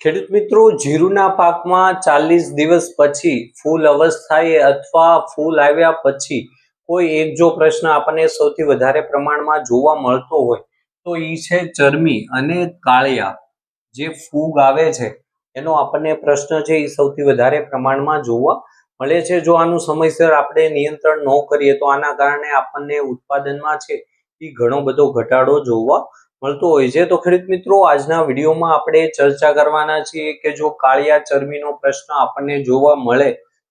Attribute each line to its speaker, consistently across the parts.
Speaker 1: ખેડૂત મિત્રો, જીરુના પાકમાં ચાલીસ દિવસ પછી ફૂલ અવસ્થાએ અથવા ફૂલ આવ્યા પછી કોઈ એક જો પ્રશ્ન આપણને સૌથી વધારે પ્રમાણમાં જોવા મળતો હોય, તો એ છે ચરમી અને કાળિયા. જે ફૂગ આવે છે, એનો આપણને પ્રશ્ન છે એ સૌથી વધારે પ્રમાણમાં જોવા મળે છે. જો આનું સમયસર આપણે નિયંત્રણ ન કરીએ, તો આના કારણે આપણને ઉત્પાદનમાં છે એ ઘણો બધો ઘટાડો જોવા મળતો હોય છે. તો ખેડૂત મિત્રો, આજના વિડીયોમાં આપણે ચર્ચા કરવાના છીએ કે જો કાળિયા ચરબીનો પ્રશ્ન આપણને જોવા મળે,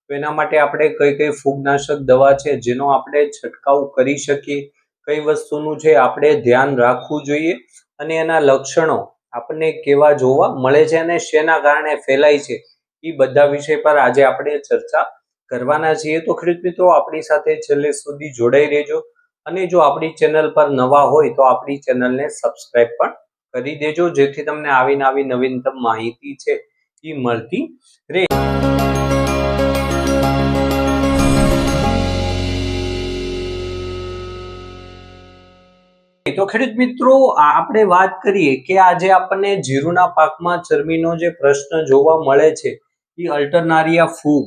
Speaker 1: તો એના માટે આપણે કઈ કઈ ફૂગનાશક દવા છે જેનો આપણે છંટકાવ કરી શકીએ, કઈ વસ્તુનું છે આપણે ધ્યાન રાખવું જોઈએ અને એના લક્ષણો આપણને કેવા જોવા મળે છે અને શેના કારણે ફેલાય છે એ બધા વિષય પર આજે આપણે ચર્ચા કરવાના છીએ. તો ખેડૂત મિત્રો, આપણી સાથે છેલ્લે સુધી જોડાઈ રહેજો. અને જો આપણી ચેનલ પર નવા હોય તો આપણી ચેનલને સબસ્ક્રાઇબ પણ કરી દેજો. જેથી તમને આવીને આવી નવીનતમ માહિતી છે એ મળતી રહે. તો ખેડૂત મિત્રો આપણે વાત કરીએ કે આજે આપણને જીરુના પાકમાં ચરબીનો જે પ્રશ્ન જોવા મળે છે એ અલ્ટરનારિયા ફૂગ.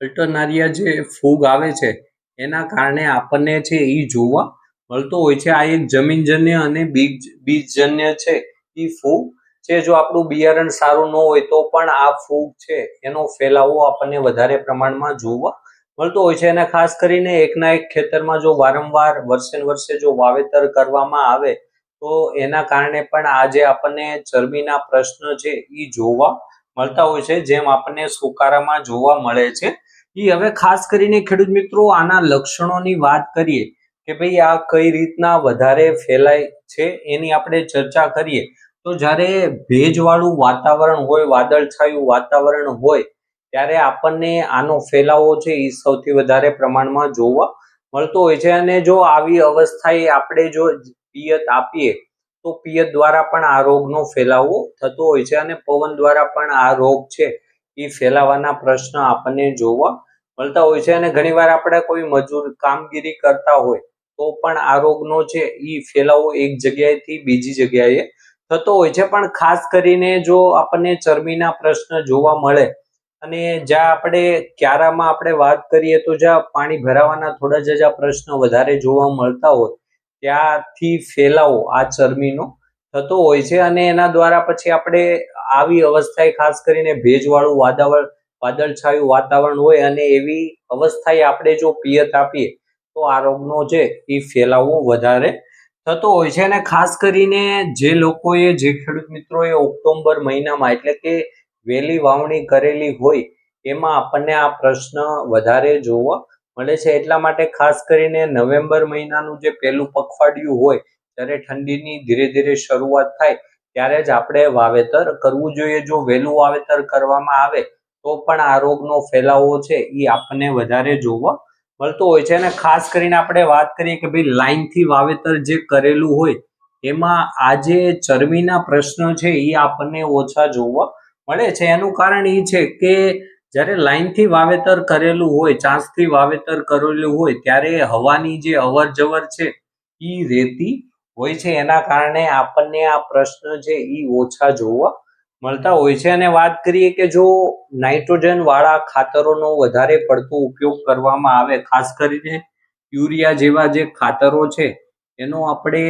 Speaker 1: અલ્ટરનારિયા જે ફૂગ આવે છે એના કારણે આપણને છે એ જોવા મળતો હોય છે. આ એક જમીનજન્ય અને બીજ, બીજજન્ય છે. એ ફૂગ છે, જો આપણું બિયારણ સારું ન હોય તો પણ આ ફૂગ છે, એનો ફેલાવો આપણને વધારે પ્રમાણમાં જોવા મળતો હોય છે. અને ખાસ કરીને એકના એક ખેતરમાં જો વારંવાર વર્ષે વર્ષે જો વાવેતર કરવામાં આવે, તો એના કારણે પણ આજે આપણને ચરબીના પ્રશ્ન છે એ જોવા મળતા હોય છે, જેમ આપણને સુકારામાં જોવા મળે છે. એ હવે ખાસ કરીને ખેડૂત મિત્રો આના લક્ષણોની વાત કરીએ કે ભાઈ આ કઈ રીતના વધારે ફેલાય છે એની આપણે ચર્ચા કરીએ. તો જ્યારે ભેજવાળું વાતાવરણ હોય, વાદળછાયું વાતાવરણ હોય, ત્યારે આપણને આનો ફેલાવો છે એ સૌથી વધારે પ્રમાણમાં જોવા મળતો હોય છે. અને જો આવી અવસ્થાએ આપણે જો પિયત આપીએ, તો પિયત દ્વારા પણ આ રોગનો ફેલાવો થતો હોય છે. અને પવન દ્વારા પણ આ રોગ છે એ ફેલાવાના પ્રશ્ન આપણને જોવા મળતા હોય છે અને ઘણીવાર આપણે કોઈ મજૂર કામગીરી કરતા હોય તો પણ આ રોગનો છે એ ફેલાવો એક જગ્યાએથી બીજી જગ્યાએ થતો હોય છે. પણ ખાસ કરીને જો આપણને ચરબીના પ્રશ્ન જોવા મળે અને જ્યાં આપણે ક્યારામાં આપણે વાત કરીએ તો જ્યાં પાણી ભરાવાના થોડા જ પ્રશ્ન વધારે જોવા મળતા હોય ત્યાંથી ફેલાવો આ ચરબીનો થતો હોય છે અને એના દ્વારા પછી આપણે આવી અવસ્થાએ ખાસ કરીને ભેજવાળું વાતાવરણ વાદળછાયું વાતાવરણ હોય અને એવી અવસ્થાએ આપણે જો પિયત આપીએ, તો આ રોગનો છે એ ફેલાવો વધારે થતો હોય છે. અને ખાસ કરીને જે લોકોએ, જે ખેડૂત મિત્રોએ ઓક્ટોબર મહિનામાં, એટલે કે વહેલી વાવણી કરેલી હોય, એમાં આપણને આ પ્રશ્ન વધારે જોવા મળે છે. એટલા માટે ખાસ કરીને નવેમ્બર મહિનાનું જે પહેલું પખવાડિયું હોય ત્યારે ઠંડીની ધીરે ધીરે શરૂઆત થાય, ત્યારે જ આપણે વાવેતર કરવું જોઈએ. જો વહેલું વાવેતર કરવામાં આવે તો પણ આ રોગનો ફેલાવો છે એ આપણને વધારે જોવા મળતો હોય છે. અને ખાસ કરીને આપણે વાત કરીએ કે ભાઈ લાઈનથી વાવેતર જે કરેલું હોય, એમાં આ જે ચરબીના પ્રશ્નો છે એ આપણને ઓછા જોવા મળે છે. એનું કારણ એ છે કે જ્યારે લાઈનથી વાવેતર કરેલું હોય ચાંસથી વાવેતર કરેલું હોય, ત્યારે હવાની જે અવર જવર છે એ રહેતી હોય છે. એના કારણે આપણને આ પ્રશ્ન છે એ ઓછા જોવા મળતા હોય છે અને વાત કરીએ કે જો નાઇટ્રોજન વાળા ખાતરોનો વધારે પડતો ઉપયોગ કરવામાં આવે, ખાસ કરીને યુરિયા જેવા જે ખાતરો છે, એનો આપણે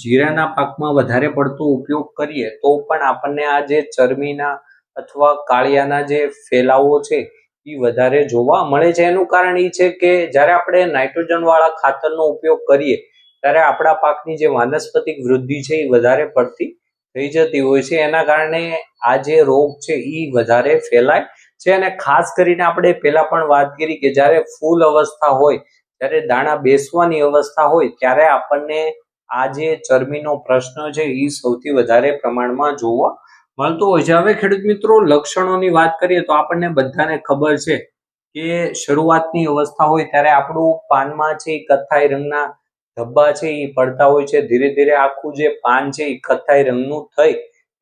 Speaker 1: જીરાના પાકમાં વધારે પડતો ઉપયોગ કરીએ, તો પણ આપણને આ જે ચરબીના અથવા કાળિયાના જે ફેલાવો છે એ વધારે જોવા મળે છે. એનું કારણ એ છે કે જ્યારે આપણે નાઇટ્રોજન વાળા ખાતરનો ઉપયોગ કરીએ, ત્યારે આપણા પાકની જે વાનસ્પતિક વૃદ્ધિ છે એ વધારે પડતી થઈ જતી હોય છે. એના કારણે આ જે રોગ છે એ વધારે ફેલાય છે અને ખાસ કરીને આપણે પહેલા પણ વાત કરી કે જ્યારે ફૂલ અવસ્થા હોય ત્યારે દાણા બેસવાની અવસ્થા હોય, ત્યારે આપણને આ જે ચરબીનો પ્રશ્ન છે એ સૌથી વધારે પ્રમાણમાં જોવા મળતો હોય છે. હવે ખેડૂત મિત્રો, લક્ષણોની વાત કરીએ તો આપણને બધાને ખબર છે કે શરૂઆતની અવસ્થા હોય ત્યારે આપણું પાનમાં છે કથ્થાઈ રંગના ધબ્બા છે એ પડતા હોય છે, ધીરે ધીરે આખું જે પાન છે એ કથ્થાઈ રંગનું થઈ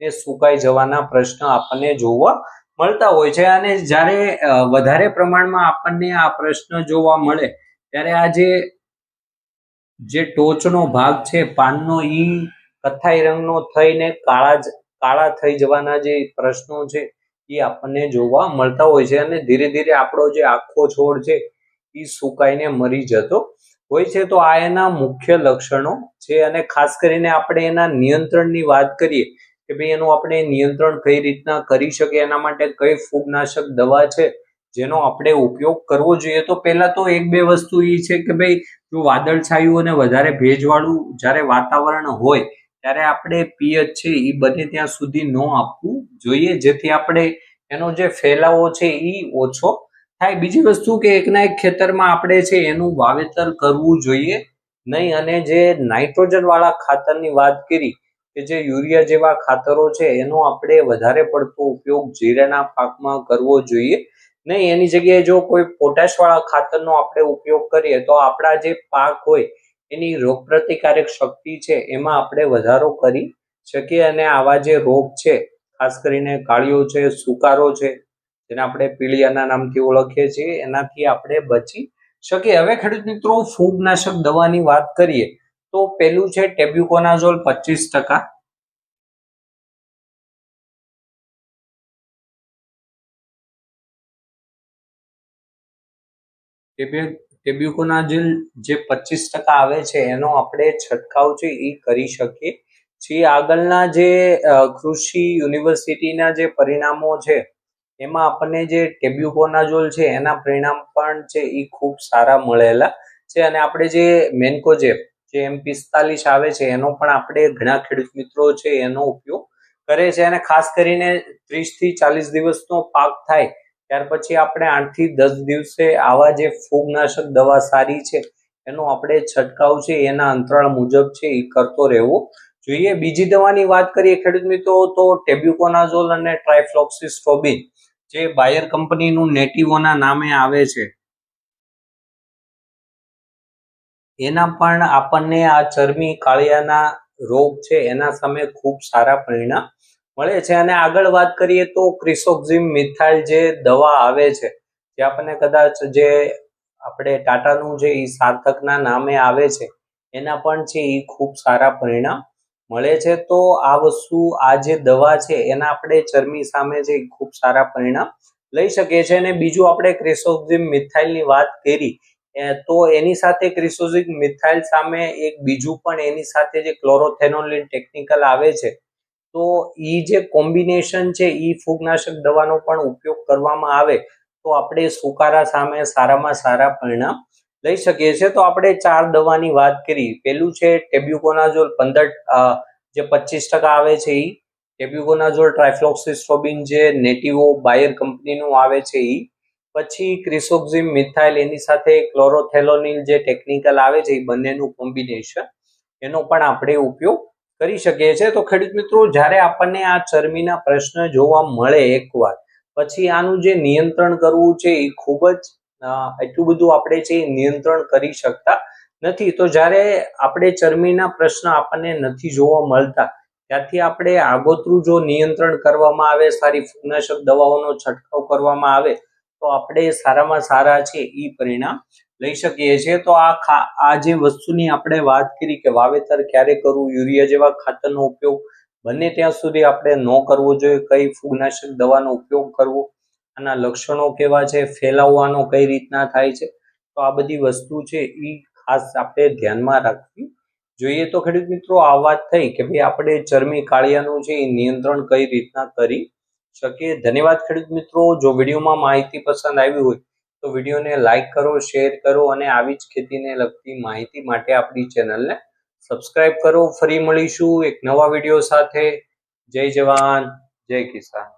Speaker 1: ને સુકાઈ જવાના પ્રશ્ન આપણને જોવા મળતા હોય છે. અને જ્યારે વધારે પ્રમાણમાં આપણને આ પ્રશ્ન જોવા મળે, ત્યારે આ જે જે ટોચનો ભાગ છે, પાનનો એ કથ્થાઈ રંગનો થઈને કાળા કાળા થઈ જવાના જે પ્રશ્નો છે એ આપણને જોવા મળતા હોય છે. અને ધીરે ધીરે આપણો જે આખો છોડ છે એ સુકાઈને મરી જતો હોય છે તો આ એના મુખ્ય લક્ષણો છે અને ખાસ કરીને આપણે એના નિયંત્રણની વાત કરીએ કે ભાઈ એનું આપણે નિયંત્રણ કઈ રીતના કરી શકીએ, એના માટે કઈ ફૂગનાશક દવા છે જેનો આપણે ઉપયોગ કરવો જોઈએ. તો પહેલા તો એક બે વસ્તુ એ છે કે ભાઈ જો વાદળછાયું અને વધારે ભેજવાળું જ્યારે વાતાવરણ હોય ત્યારે આપણે પિયત છે એ બને ત્યાં સુધી ન આપવું જોઈએ. જેથી આપણે એનો જે ફેલાવો છે એ ઓછો થાય. બીજી વસ્તુ કે એકના એક ખેતરમાં આપણે છે એનું વાવેતર કરવું જોઈએ. નહીં, અને જે નાઇટ્રોજન વાળા ખાતરની વાત કરી કે જે યુરિયા જેવા ખાતરો છે, એનો આપણે વધારે પડતો ઉપયોગ જીરાના પાકમાં કરવો જોઈએ. નહીં, એની જગ્યાએ જો કોઈ પોટાશ વાળા ખાતરનો આપણે ઉપયોગ કરીએ તો આપણા જે પાક હોય, એની રોગપ્રતિકારક શક્તિ છે, એમાં આપણે વધારો કરી શકીએ. અને આવા જે રોગ છે, ખાસ કરીને કાળીઓ છે, સુકારો છે જેને આપણે પીળિયાના નામથી ઓળખીએ છીએ, એનાથી આપણે બચી શકીએ. હવે ખેડૂત મિત્રો, ફૂગનાશક દવાની વાત કરીએ, તો પેલું છે ટેબ્યુકોનાઝોલ પચીસ ટકા. ટેબ્યુકોનાઝોલ જે પચીસ ટકા આવે છે, એનો આપણે છંટકાવ છે એ કરી શકીએ છીએ. આગળના જે કૃષિ યુનિવર્સિટીના જે પરિણામો છે એમાં આપણને જે ટેબ્યુકોનાઝોલ છે, એના પરિણામ પણ છે એ ખૂબ સારા મળેલા છે. અને આપણે જે મેન્કોજેપ જે એમ પિસ્તાલીસ આવે છે, એનો પણ આપણે ઘણા ખેડૂત મિત્રો છે એનો ઉપયોગ કરે છે. અને ખાસ કરીને ત્રીસથી ચાલીસ દિવસનો પાક થાય, ત્યાર પછી આપણે આઠથી દસ દિવસે આવા જે ફૂગનાશક દવા સારી છે, એનો આપણે છંટકાવ છે, એના અંતરાળ મુજબ છે એ કરતો રહેવો જોઈએ. બીજી દવાની વાત કરીએ ખેડૂત મિત્રો, તો ટેબ્યુકોનાઝોલ અને ટ્રાયફ્લોક્સિસ્ટ્રોબિન જે બાયર કંપનીનું નેટિવોના નામે આવે છે. એના પણ આપણને આ ચરમી કાળિયાના રોગ છે, એના સામે ખૂબ સારા પરિણામ મળે છે. અને આગળ વાત કરીએ તો ક્રિસોક્ઝિમ મિથાઇલ જે દવા આવે છે, જે આપણને કદાચ જે આપણે ટાટાનું જે સાર્થકના નામે આવે છે, એના પણ છે એ ખૂબ સારા પરિણામ મળે છે, તો આ વસ્તુ, આ જે દવા છે, એના આપણે ચરમી સામે જે ખૂબ સારા પરિણામ લઈ શકીએ છીએ. અને બીજું આપણે ક્રિસોઝિમ મિથાઇલની વાત કરી તો એની સાથે ક્રિસોઝિક મિથાઇલ સામે એક બીજું પણ એની સાથે જે ક્લોરોથેનોલિન ટેકનિકલ આવે છે, તો એ જે કોમ્બિનેશન છે એ ફૂગનાશક દવાનો પણ ઉપયોગ કરવામાં આવે, તો આપણે સુકારા સામે સારામાં સારા પરિણામ લઈ શકીએ છીએ. તો આપણે ચાર દવાની વાત કરી. પેલું છે ટેબ્યુકોનાઝોલ પંદર જે પચીસ ટકા આવે છે એ ટેબ્યુકોનાઝોલ ટ્રાયફ્લોક્સિસ્ટ્રોબિન જે નેટિવો બાયર કંપનીનું આવે છે એ પછી ક્રિસોક્ઝિમ મિથાઇલ, એની સાથે ક્લોરોથેલોનિલ જે ટેકનિકલ આવે છે એ બંનેનું કોમ્બિનેશન. એનો પણ આપણે ઉપયોગ કરી શકીએ છીએ. તો ખેડૂત મિત્રો, જ્યારે આપણને આ ચરમીના પ્રશ્ન જોવા મળે એકવાર પછી આનું જે નિયંત્રણ કરવું છે એ ખૂબ જ એટલું બધું આપણે છે નિયંત્રણ કરી શકતા નથી. તો જ્યારે આપણે ચરમીના પ્રશ્ન આપણને નથી જોવા મળતા, ત્યાંથી આપણે આગોતરું જો નિયંત્રણ કરવામાં આવે, સારી ફૂગનાશક દવાઓનો છંટકાવ કરવામાં આવે, તો આપણે સારામાં સારા છે એ પરિણામ લઈ શકીએ છીએ. તો આ આ જે વસ્તુની આપણે વાત કરી કે વાવેતર ક્યારે કરવું, યુરિયા જેવા ખાતરનો ઉપયોગ, બને ત્યાં સુધી આપણે ન કરવો જોઈએ. કઈ ફૂગનાશક દવાનો ઉપયોગ કરવો આના લક્ષણો કેવા છે, ફેલાવવાનો કઈ રીતના થાય છે? તો આ બધી વસ્તુ છે એ ખાસ આપણે ધ્યાનમાં રાખવી જોઈએ. તો ખેડૂત મિત્રો, આ વાત થઈ કે ભાઈ આપણે ચરમી કાળિયાનું છે એ નિયંત્રણ કઈ રીતના કરી શકીએ? ધન્યવાદ ખેડૂત મિત્રો. જો વિડીયોમાં માહિતી પસંદ આવી હોય તો વિડીયોને લાઇક કરો, શેર કરો અને આવી જ ખેતીને લગતી માહિતી માટે આપણી ચેનલને સબસ્ક્રાઇબ કરો. ફરી મળીશું એક નવા વીડિયો સાથે. જય જવાન. જય કિસાન.